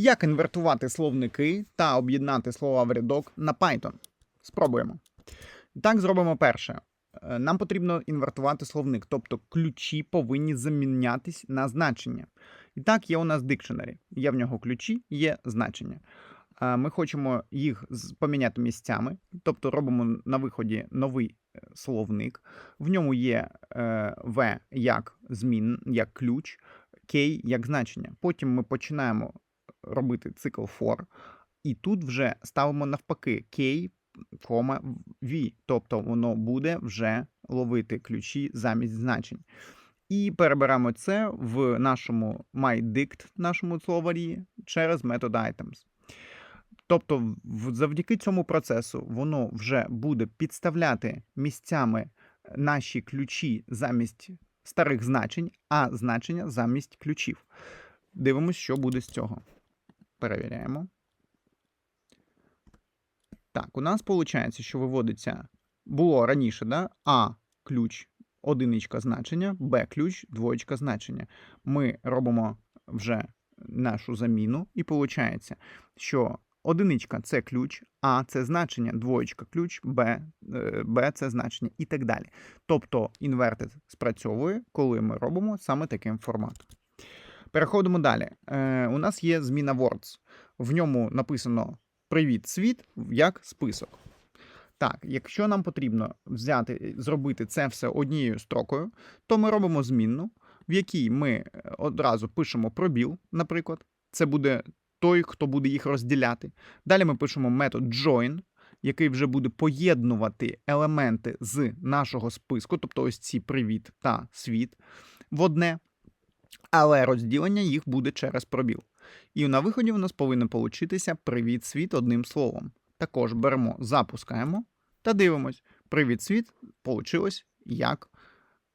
Як інвертувати словники та об'єднати слова в рядок на Python? Спробуємо. Так, зробимо перше. Е, Нам потрібно інвертувати словник, тобто ключі повинні замінятись на значення. І так, є у нас dictionary. Є в нього ключі, є значення. Е, Ми хочемо їх поміняти місцями, тобто робимо на виході новий е, словник. В ньому є V як змін, як ключ, K як значення. Потім ми починаємо робити цикл for, і тут вже ставимо навпаки K, V, тобто воно буде вже ловити ключі замість значень. І переберемо це в нашому myDict, нашому словарі, через метод items. Тобто, завдяки цьому процесу воно вже буде підставляти місцями наші ключі замість старих значень, а значення замість ключів. Дивимось, що буде з цього. Перевіряємо. Так, у нас виходить, що виводиться було раніше, да? А ключ одиничка значення, Б ключ двоєчка значення. Ми робимо вже нашу заміну, і виходить, що одиничка це ключ, А це значення, двоєчка ключ, Б, е, Б це значення і так далі. Тобто інвертед спрацьовує, коли ми робимо саме таким форматом. Переходимо далі. Е, у нас є зміна words. В ньому написано Привіт, світ як список. Так, якщо нам потрібно взяти, зробити це все однією строкою, то ми робимо змінну, в якій ми е, одразу пишемо пробіл, наприклад. Це буде той, хто буде їх розділяти. Далі ми пишемо метод join, який вже буде поєднувати елементи з нашого списку, тобто ось ці привіт та світ в одне. Але розділення їх буде через пробіл. І на виході у нас повинно получитися привіт світ одним словом. Також беремо, запускаємо та дивимось. Привіт світ получилось як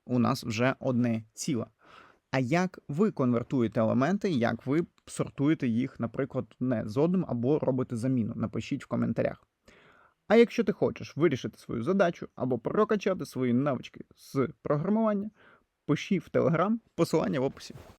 у нас вже одне ціле. А як ви конвертуєте елементи, як ви сортуєте їх, наприклад, не з одним або робите заміну? Напишіть в коментарях. А якщо ти хочеш вирішити свою задачу або прокачати свої навички з програмування, пиши в Телеграм, посилання в описі.